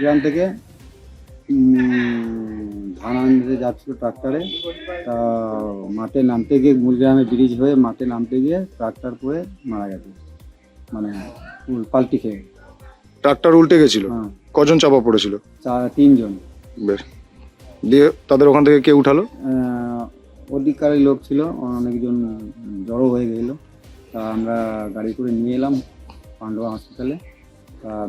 গ্রাম থেকে ধান আনতে যাচ্ছিল ট্রাক্টরে তা মাঠে নামতে গিয়ে মূলগ্রামে ব্রিজ হয়ে মাঠে নামতে গিয়ে ট্রাক্টর পরে মারা গেছে। মানে পাল্টি খেয়ে। ট্রাক্টর উল্টে গেছিল? হ্যাঁ। কজন চাপা পড়েছিল? চার তিনজন। বেশ। দিয়ে তাদের ওখান থেকে কে উঠালো? অধিকারী লোক ছিল অনেকজন জড়ো হয়ে গেল। তা আমরা গাড়ি করে নিয়ে এলাম পান্ডবা হসপিটালে তা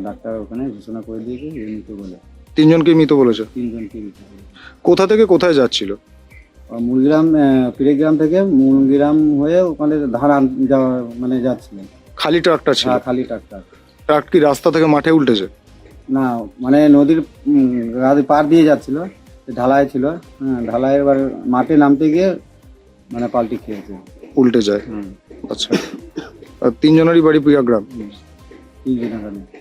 ডাক্তার ওখানে ঘোষণা করে দিয়েছে যে মৃত বলে। তিনজনকে মৃত বলেছে? তিনজনকে মৃত বলে। কোথা থেকে কোথায় যাচ্ছিল? আর মুলগ্রাম পিড়েগ্রাম থেকে মুলগ্রাম হয়ে ওখানে ধান যাওয়া- মানে যাচ্ছিলেন। খালি ট্রাক্টর ছিল? খালি ট্রাক্টর। ট্রাক কি রাস্তা থেকে মাঠে উল্টেছে? না মানে নদীর পার দিয়ে যাচ্ছিল ঢালাই ছিল। হ্যাঁ ঢালাই এবার মাঠে নামতে গিয়ে মানে পাল্টি খেয়েছে। উল্টে যায়। আচ্ছা। তিনজনেরই বাড়ি প্রিয়াগ্রাম তিনজন ওখানে